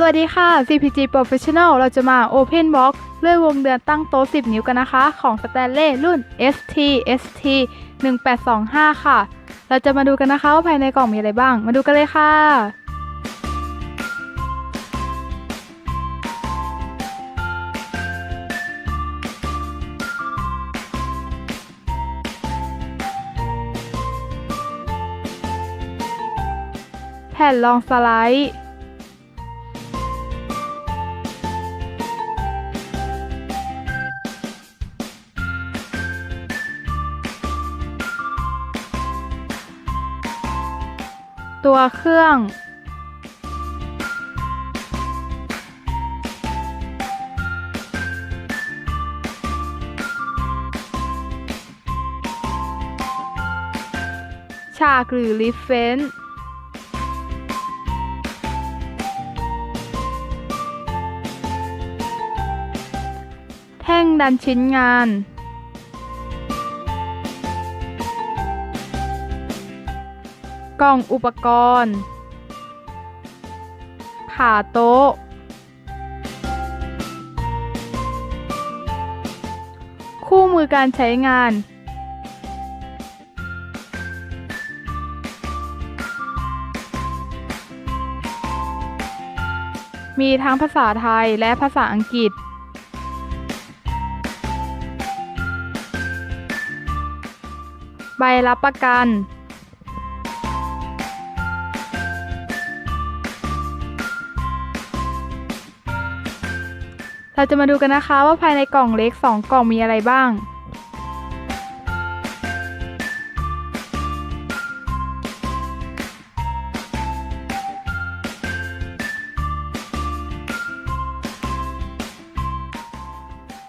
สวัสดีค่ะ CPG Professional เราจะมา Open Box เลื่อยวงเดือนตั้งโต๊ะ 10 นิ้วกันนะคะ ของ Stanley รุ่น ST ST 1825 ค่ะ เราจะมาดูกันนะคะว่าภายในกล่องมีอะไรบ้าง มาดูกันเลยค่ะ แผ่นรองสไลด์ ตัวเครื่อง ฉากหรือลิฟเฟนแท่งดันชิ้นงาน กล่องอุปกรณ์ ขาโต๊ะ คู่มือการใช้งาน มีทั้งภาษาไทยและภาษาอังกฤษใบรับประกัน เราจะมาดูกันนะคะว่าภายในกล่องเล็ก 2 กล่องมีอะไรบ้าง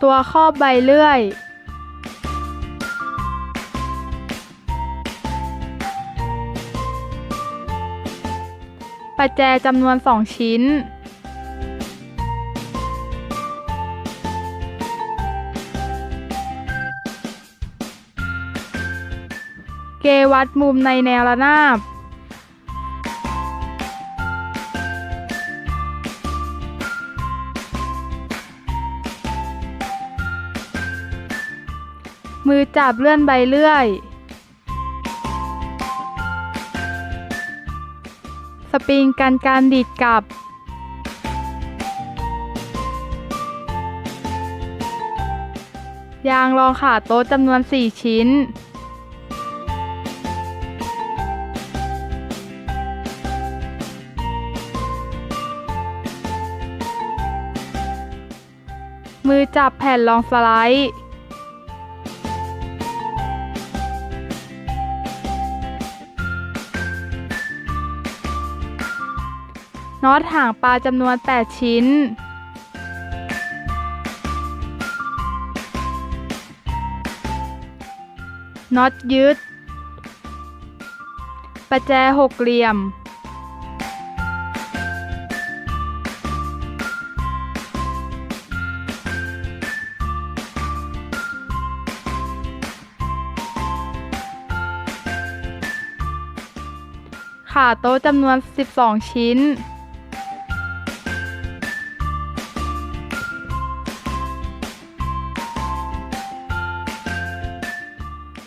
ตัวครอบใบเลื่อยประแจจำนวน 2 ชิ้น เกวัดมุมในแนวระนาบ มือจับเลื่อนใบเลื่อย สปริงกันการดีดกลับยางรองขาโต๊ะจำนวน 4 ชิ้น มือจับแผ่นรองสไลด์น็อตหางปลาจำนวน 8 ชิ้น น็อตยึด ประแจหกเหลี่ยม โต๊ะจำนวน 12 ชิ้น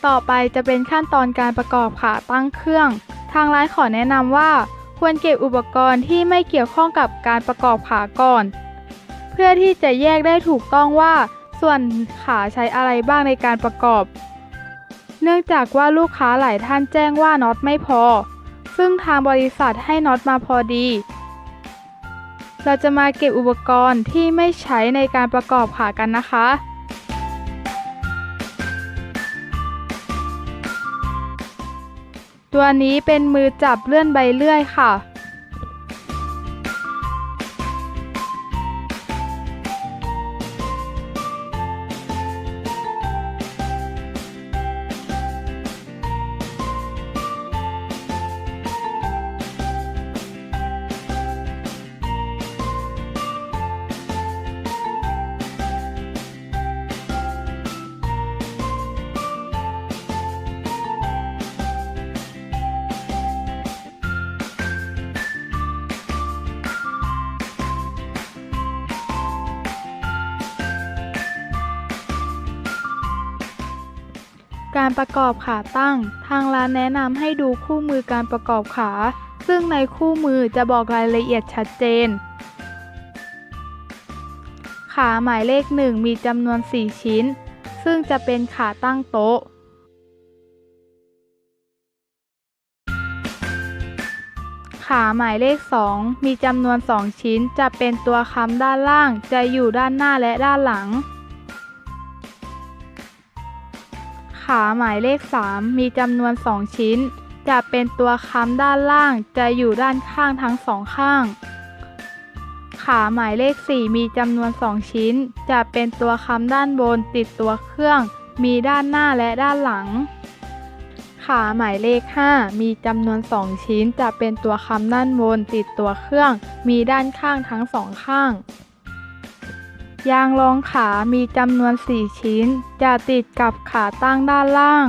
ต่อไปจะเป็นขั้นตอนการประกอบขาตั้งเครื่อง ทางร้านขอแนะนำว่า ควรเก็บอุปกรณ์ที่ไม่เกี่ยวข้องกับการประกอบขาก่อน เพื่อที่จะแยกได้ถูกต้องว่า ส่วนขาใช้อะไรบ้างในการประกอบเนื่องจากว่าลูกค้าหลายท่านแจ้งว่าน็อตไม่พอ ซึ่งทางบริษัทให้น็อตมาพอดี เราจะมาเก็บอุปกรณ์ที่ไม่ใช้ในการประกอบขากันนะคะตัวนี้เป็นมือจับเลื่อนใบเลื่อยค่ะ การประกอบขาตั้ง ทางร้านแนะนำให้ดูคู่มือการประกอบขา ซึ่งในคู่มือจะบอกรายละเอียดชัดเจน ขาหมายเลข 1 มีจำนวน 4 ชิ้น ซึ่งจะเป็นขาตั้งโต๊ะ ขาหมายเลข 2 มีจำนวน 2 ชิ้น จะเป็นตัวค้ำด้านล่าง จะอยู่ด้านหน้าและด้านหลัง ขาหมายเลข 3 มีจำนวน 2 ชิ้น จะเป็นตัวค้ำด้านล่างจะอยู่ด้านข้างทั้งสองข้าง ขาหมายเลข 4 มีจำนวน 2 ชิ้น จะเป็นตัวค้ำด้านบนติดตัวเครื่อง มีด้านหน้าและด้านหลัง ขาหมายเลข 5 มีจำนวน 2 ชิ้น จะเป็นตัวค้ำด้านบนติดตัวเครื่อง มีด้านข้างทั้งสองข้าง ยางรองขามีจำนวน 4 ชิ้น จะติดกับขาตั้งด้านล่าง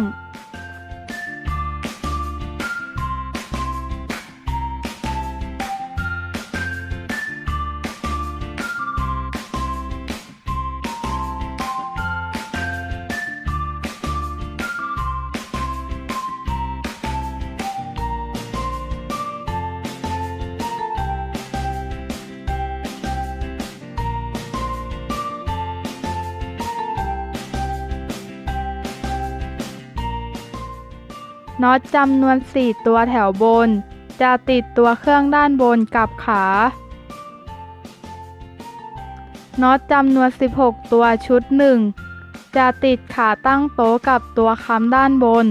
น็อตจำนวน 4 ตัวแถวบน จะติดตัวเครื่องด้านบนกับขาน็อตจำนวน 16 ตัวชุด 1 จะติดขาตั้งโต๊ะกับตัวค้ำด้านบน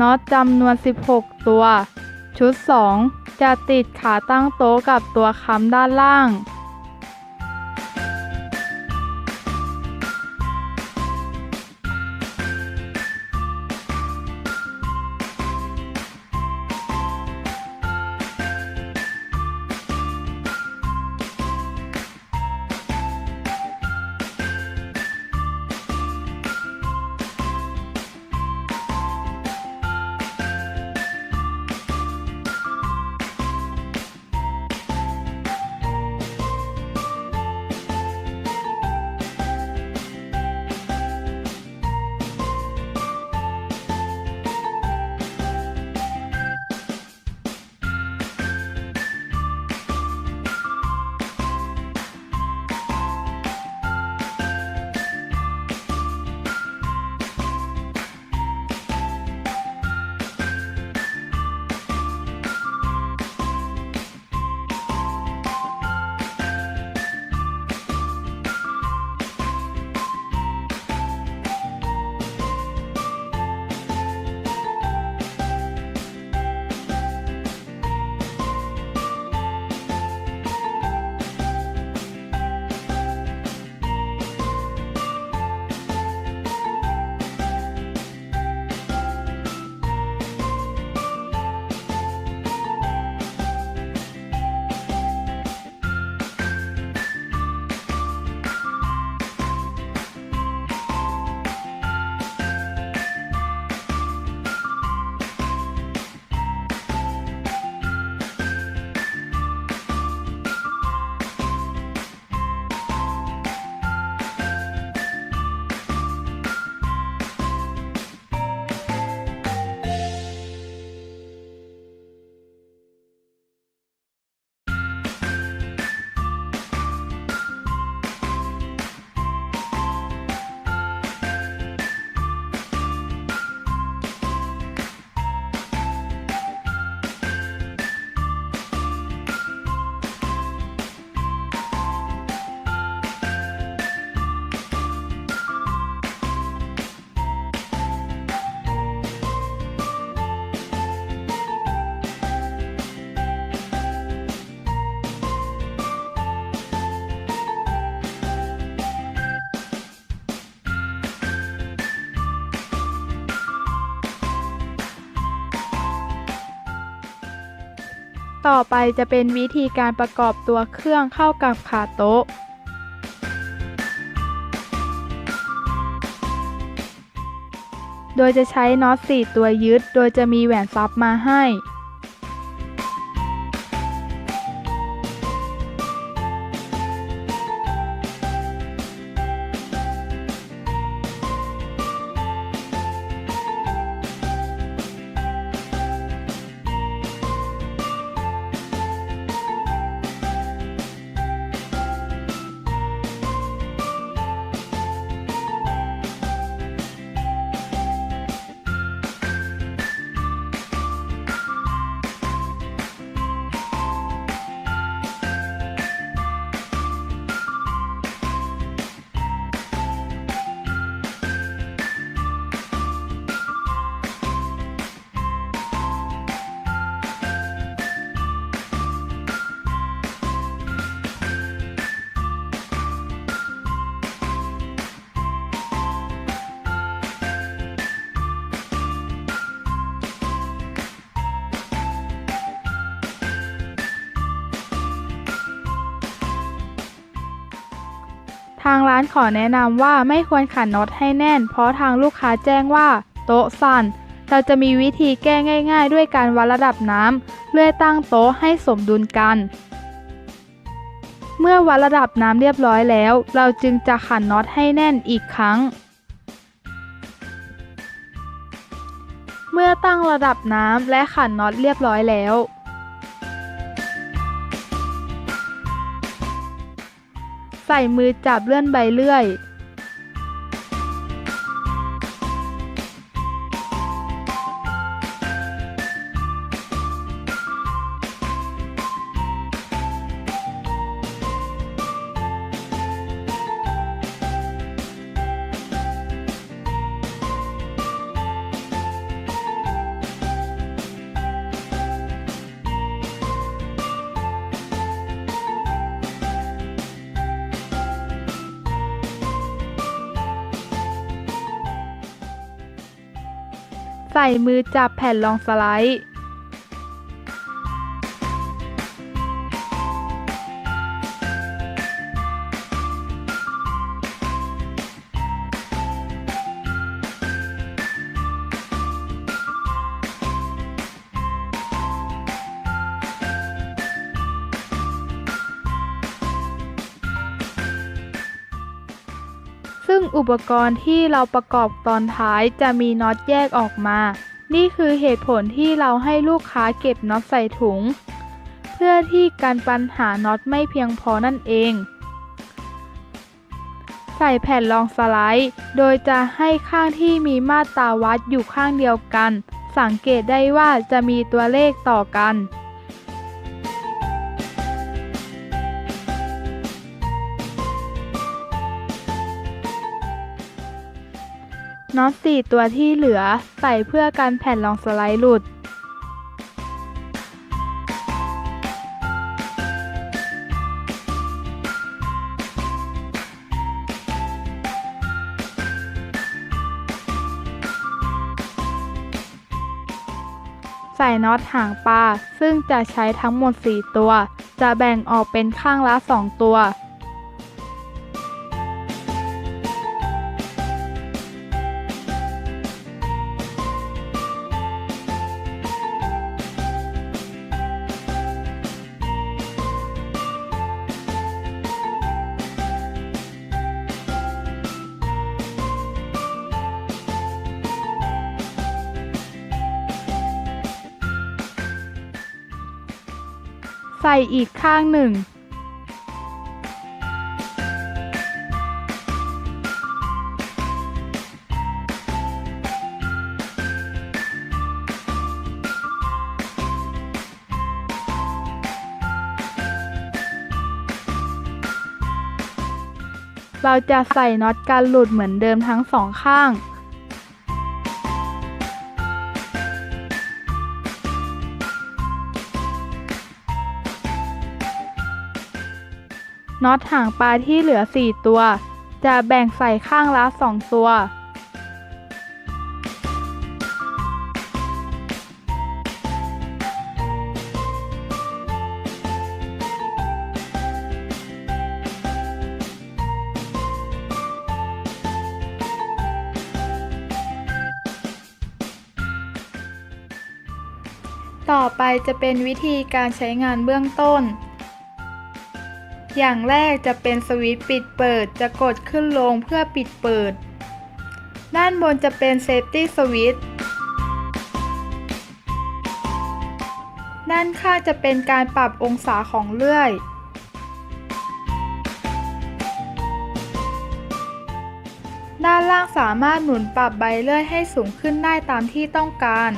น็อตจำนวน 16 ตัว ชุด 2 จะติดขาตั้งโต๊ะกับตัวค้ำด้านล่าง ต่อไปจะเป็นวิธีการประกอบตัวเครื่องเข้ากับขาโต๊ะ โดยจะใช้น็อต4ตัวยึด โดยจะมีแหวนซับมาให้ ทางร้านขอแนะนำว่าไม่ควรขันน็อตให้แน่น เพราะทางลูกค้าแจ้งว่าโต๊ะสั่น เราจะมีวิธีแก้ง่าย ๆ ด้วยการวัดระดับน้ำเลื่อยตั้งโต๊ะให้สมดุลกัน เมื่อวัดระดับน้ำเรียบร้อยแล้ว เราจึงจะขันน็อตให้แน่นอีกครั้ง เมื่อตั้งระดับน้ำและขันน็อตเรียบร้อยแล้ว ใส่มือจับเลื่อนใบเลื่อย ใส่มือจับแผ่นรองสไลด์ ซึ่งอุปกรณ์ที่เราประกอบตอนท้ายจะมีน็อตแยกออกมา นี่คือเหตุผลที่เราให้ลูกค้าเก็บน็อตใส่ถุง เพื่อที่การปัญหาน็อตไม่เพียงพอนั่นเอง ใส่แผ่นรองสไลด์ โดยจะให้ข้างที่มีมาตราวัดอยู่ข้างเดียวกัน สังเกตได้ว่าจะมีตัวเลขต่อกัน น็อตสี่ตัวที่เหลือใส่เพื่อกันแผ่นรองสไลด์หลุด ใส่น็อตหางปลาซึ่งจะใช้ทั้งหมด 4 ตัว จะแบ่งออกเป็นข้างละ 2 ตัว ใส่อีกข้างหนึ่ง เราจะใส่น็อตกันหลุดเหมือนเดิมทั้งสองข้าง น็อตหางปลาที่เหลือ 4 ตัว จะแบ่งใส่ข้างละ 2 ตัว ต่อไปจะเป็นวิธีการใช้งานเบื้องต้น อย่างแรกจะเป็นสวิตช์ปิดเปิด จะกดขึ้นลงเพื่อปิดเปิด ด้านบนจะเป็นเซฟตี้สวิตช์ด้านข้างจะเป็นการปรับองศาของเลื่อย ด้านล่างสามารถหมุนปรับใบเลื่อยให้สูงขึ้นได้ตามที่ต้องการ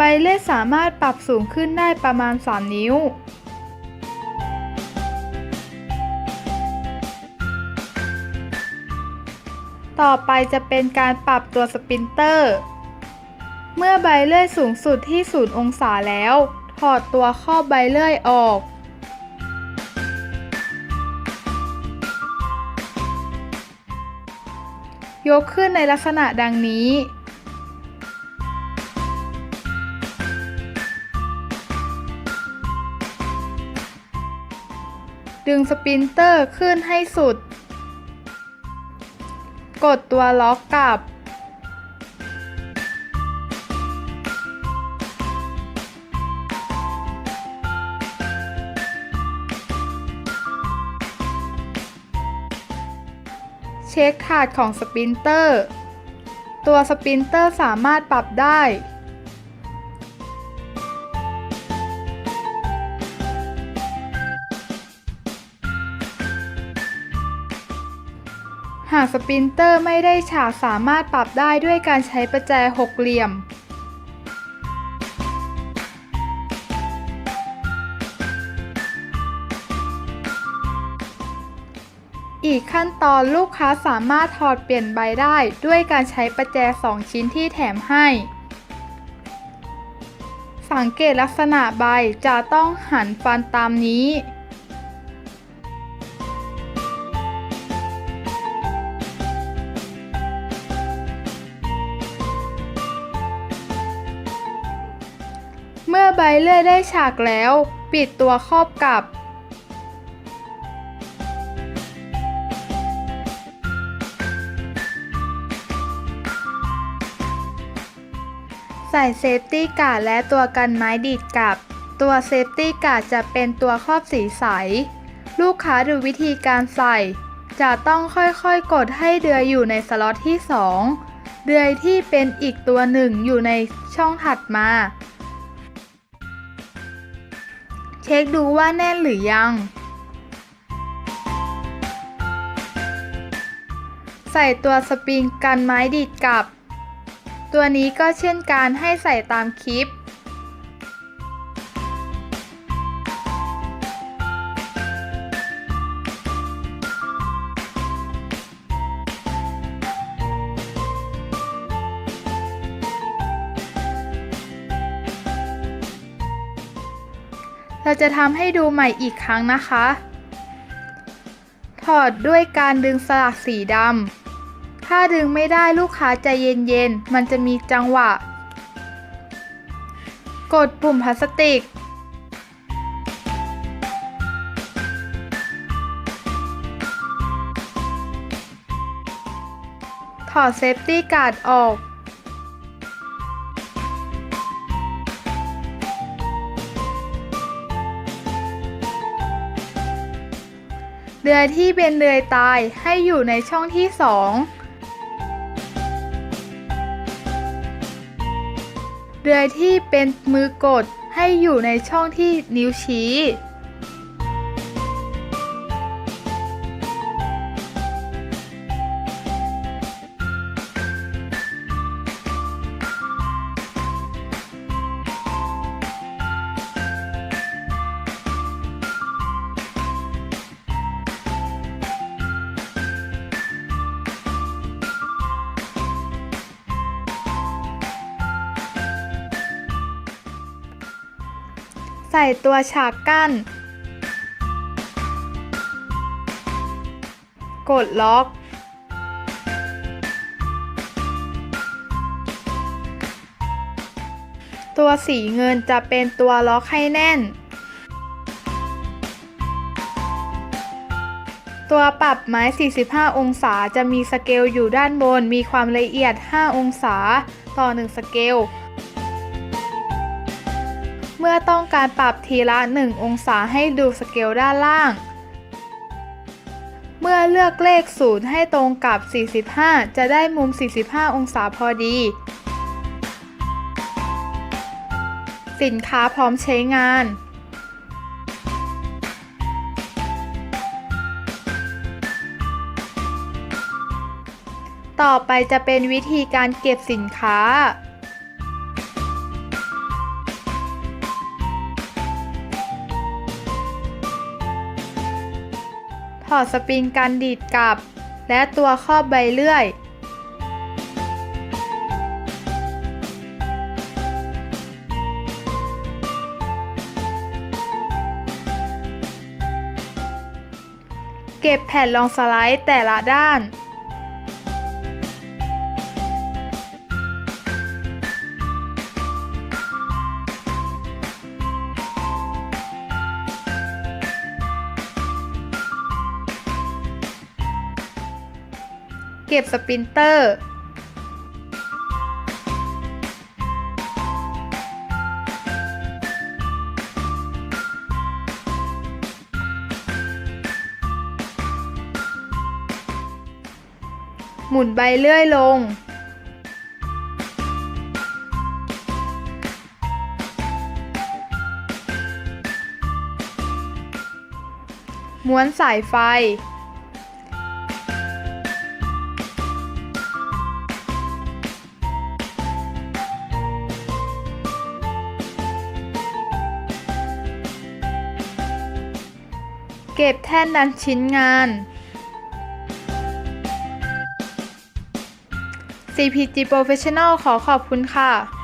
ใบเลื่อยสามารถปรับสูงขึ้นได้ประมาณ 3 นิ้ว ต่อไปจะเป็นการปรับตัวสปินเตอร์ เมื่อใบเลื่อยสูงสุดที่ 0 องศาแล้ว ถอดตัวครอใบเลื่อยออกยกขึ้นในลักษณะดังนี้ ดึงสปรินเตอร์ขึ้นให้สุด กดตัวล็อกกลับ เช็คถาดของสปรินเตอร์ ตัวสปรินเตอร์สามารถปรับได้ หากสปรินเตอร์ไม่ได้ฉากสามารถปรับได้ด้วยการใช้ประแจหกเหลี่ยม อีกขั้นตอนลูกค้าสามารถถอดเปลี่ยนใบได้ด้วยการใช้ประแจ 2 ชิ้นที่แถมให้ สังเกตลักษณะใบจะต้องหันฟันตามนี้ เมื่อใบเลื่อยได้ฉากแล้ว ปิดตัวครอบกับ ใส่เซฟตี้การ์ดและตัวกันไม้ดีดกับ ตัวเซฟตี้การ์ดจะเป็นตัวครอบสีใส ลูกค้าดูวิธีการใส่ จะต้องค่อยๆ กดให้เดือยอยู่ในสล็อตที่ 2 เดือยที่เป็นอีกตัวหนึ่งอยู่ในช่องถัดมา เช็คดูว่าแน่นหรือยัง ใส่ตัวสปริงกันไม้ดีดกลับ ตัวนี้ก็เช่นการให้ใส่ตามคลิป เราจะทำให้ดูใหม่อีกครั้งนะคะ ถอดด้วยการดึงสลักสีดำ ถ้าดึงไม่ได้ลูกค้าใจเย็นๆ มันจะมีจังหวะ กดปุ่มพลาสติก ถอดเซฟตี้การ์ดออก เรือที่เป็นเรือตายให้อยู่ในช่องที่2เรือที่เป็นมือกดให้อยู่ในช่องที่นิ้วชี้ ใส่ตัวฉากกั้น กดล็อก ตัวสีเงินจะเป็นตัวล็อกให้แน่น ตัวปรับไม้ 45 องศาจะมีสเกลอยู่ด้านบน มีความละเอียด 5 องศา ต่อ 1 สเกล มื่อต้องการปรับทีละ 1 องศาให้ดูสเกลด้านล่าง เมื่อเลือกเลข 0 ให้ตรงกับ 45 จะได้มุม 45 องศาพอดี สินค้าพร้อมใช้งานต่อไปจะเป็นวิธีการเก็บสินค้า ถอดสปริงกันดีดกลับ และตัวครอบใบเลื่อย เก็บแผ่นรองสไลด์แต่ละด้าน เก็บสปรินเตอร์ หมุนใบเลื่อยลงม้วนสายไฟ บแท่นดันชิ้นงาน CPG Professional ขอขอบคุณค่ะ